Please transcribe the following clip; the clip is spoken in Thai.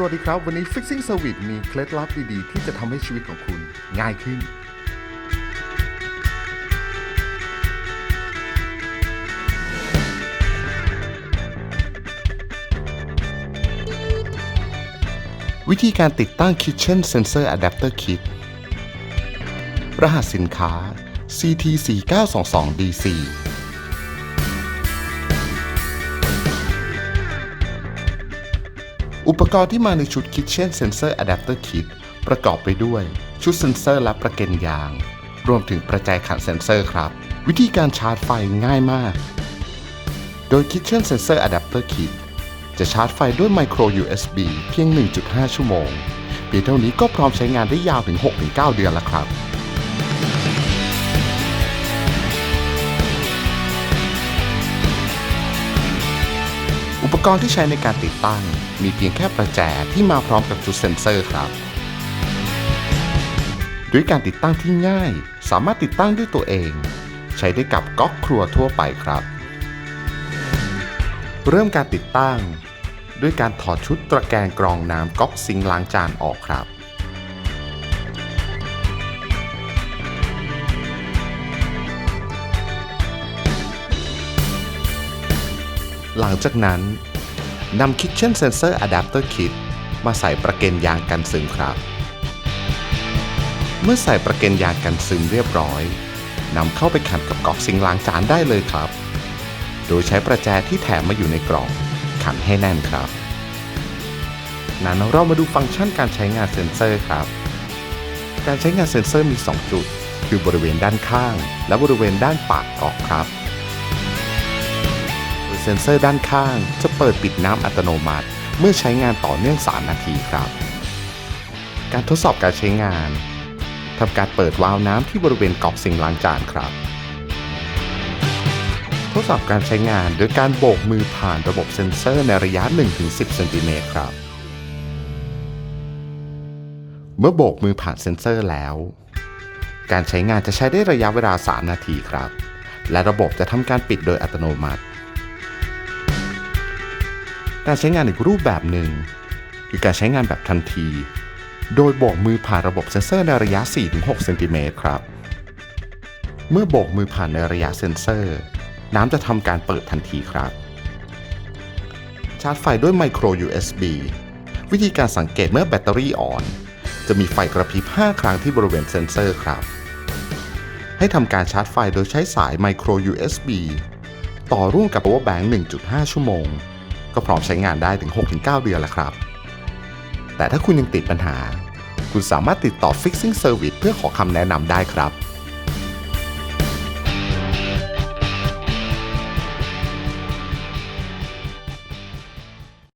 สวัสดีครับ วันนี้ Fixing Service มีเคล็ดลับดีๆ ที่จะทำให้ชีวิตของคุณง่ายขึ้น วิธีการติดตั้ง Kitchen Sensor Adapter Kit รหัสสินค้า CT4922DC อุปกรณ์ที่มาในชุด Kitchen Sensor Adapter Kit ประกอบไปด้วย ชุดเซนเซอร์และประเก็นยาง รวมถึงประแจขันเซนเซอร์ครับ วิธีการชาร์จไฟง่ายมาก โดย Kitchen Sensor Adapter Kit จะชาร์จไฟด้วย Micro USB เพียง 1.5 ชั่วโมง เพียงเท่านี้ก็พร้อมใช้งานได้ยาวถึง 6-9 เดือนแล้วครับ กรณ์ที่ใช้ในการติดตั้ง มีเพียงแค่ประแจที่มาพร้อมกับชุดเซ็นเซอร์ครับ ด้วยการติดตั้งที่ง่าย สามารถติดตั้งด้วยตัวเอง ใช้ได้กับก๊อกครัวทั่วไปครับ เริ่มการติดตั้ง ด้วยการถอดชุดตะแกรงกรองน้ำก๊อกซิงล้างจานออกครับหลังจากนั้น นำ Kitchen Sensor Adapter Kit มาใส่ประเก็นยางกันซึมครับ เมื่อใส่ประเก็นยางกันซึมเรียบร้อยนำเข้าไปขันกับก๊อกซิงล้างจานได้เลยครับ โดยใช้ประแจที่แถมมาอยู่ในกล่องขันให้แน่นครับ นั้นเรามาดูฟังก์ชันการใช้งานเซ็นเซอร์ครับ การใช้งานเซ็นเซอร์มี 2 จุด คือบริเวณด้านข้าง และบริเวณด้านปากก๊อกครับ ซ็นเซอร์ด้านข้าง จะเปิดปิดน้ำอัตโนมัติ เมื่อใช้งานต่อเนื่อง 3 นาทีครับ การทดสอบการใช้งานทำการเปิดวาล์วน้ำที่บริเวณก๊อกซิงล้างจานครับ ทดสอบการใช้งานโดยการโบกมือผ่านระบบเซ็นเซอร์ในระยะ 1-10เซนติเมตรครับ เมื่อโบกมือผ่านเซ็นเซอร์แล้ว การใช้งานจะใช้ได้ระยะเวลา 3 นาทีครับ และระบบจะทำการปิดโดยอัตโนมัติ การใช้งานอีกรูปแบบหนึ่งคือการใช้งานแบบทันที โดยโบกมือผ่านระบบเซ็นเซอร์ในระยะ 4-6 เซนติเมตรครับ เมื่อโบกมือผ่านในระยะเซ็นเซอร์ น้ำจะทำการเปิดทันทีครับ ชาร์จไฟด้วย Micro USB วิธีการสังเกตเมื่อแบตเตอรี่อ่อน จะมีไฟกระพริบ 5 ครั้งที่บริเวณเซ็นเซอร์ครับ ให้ทำการชาร์จไฟโดยใช้สาย Micro USB ต่อร่วมกับ power bank 1.5 ชั่วโมง ก็พร้อมใช้งานได้ถึง 6-9 เดือนแล้วครับ แต่ถ้าคุณยังติดปัญหา คุณสามารถติดต่อ Fixing Service เพื่อขอคำแนะนำได้ครับ